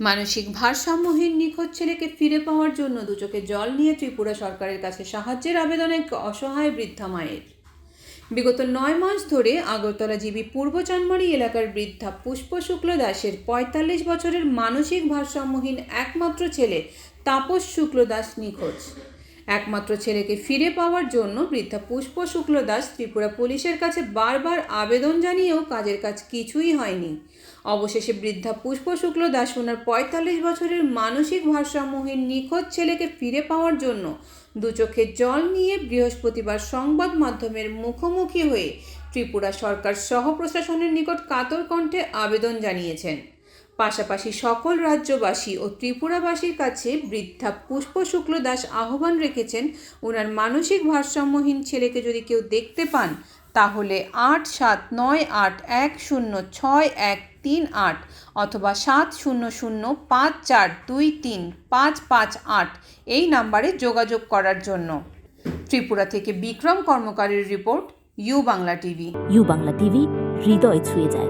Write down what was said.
মানসিক ভারসাম্যহীন নিখোঁজ ছেলেকে ফিরে পাওয়ার জন্য দু চোখে জল নিয়ে ত্রিপুরা সরকারের কাছে সাহায্যের আবেদনে অসহায় বৃদ্ধা মায়ের। বিগত নয় মাস ধরে আগরতলা জীবী পূর্ব চানমারি এলাকার বৃদ্ধা পুষ্প শুক্ল দাসের পঁয়তাল্লিশ বছরের মানসিক ভারসাম্যহীন একমাত্র ছেলে তাপস শুক্ল দাস নিখোঁজ। একমাত্র ছেলেকে ফিরে পাওয়ার জন্য বৃদ্ধা পুষ্প শুক্ল দাস ত্রিপুরা পুলিশের কাছে বারবার আবেদন জানিয়েও কাজের কাজ কিছুই হয়নি। অবশেষে বৃদ্ধা পুষ্প শুক্ল দাস ওনার পঁয়তাল্লিশ বছরের মানসিক ভারসাম্যহীন নিখোঁজ ছেলেকে ফিরে পাওয়ার জন্য দু চোখে জল নিয়ে বৃহস্পতিবার সংবাদ মাধ্যমের মুখোমুখি হয়ে ত্রিপুরা সরকার সহ প্রশাসনের নিকট কাতর কণ্ঠে আবেদন জানিয়েছেন। পাশাপাশি সকল রাজ্যবাসী ও ত্রিপুরাবাসীর কাছে বৃদ্ধা পুষ্প শুক্ল দাস আহ্বান রেখেছেন ওনার মানসিক ভারসাম্যহীন ছেলেকে যদি কেউ দেখতে পান, তাহলে আট সাত নয় আট এক শূন্য ছয় এক তিন আট অথবা সাত শূন্য শূন্য পাঁচ চার দুই তিন পাঁচ পাঁচ আট এই নাম্বারে যোগাযোগ করার জন্য। ত্রিপুরা থেকে Bikram কর্মকারের report, U Bangla TV. U Bangla TV, হৃদয় ছুঁয়ে যায়।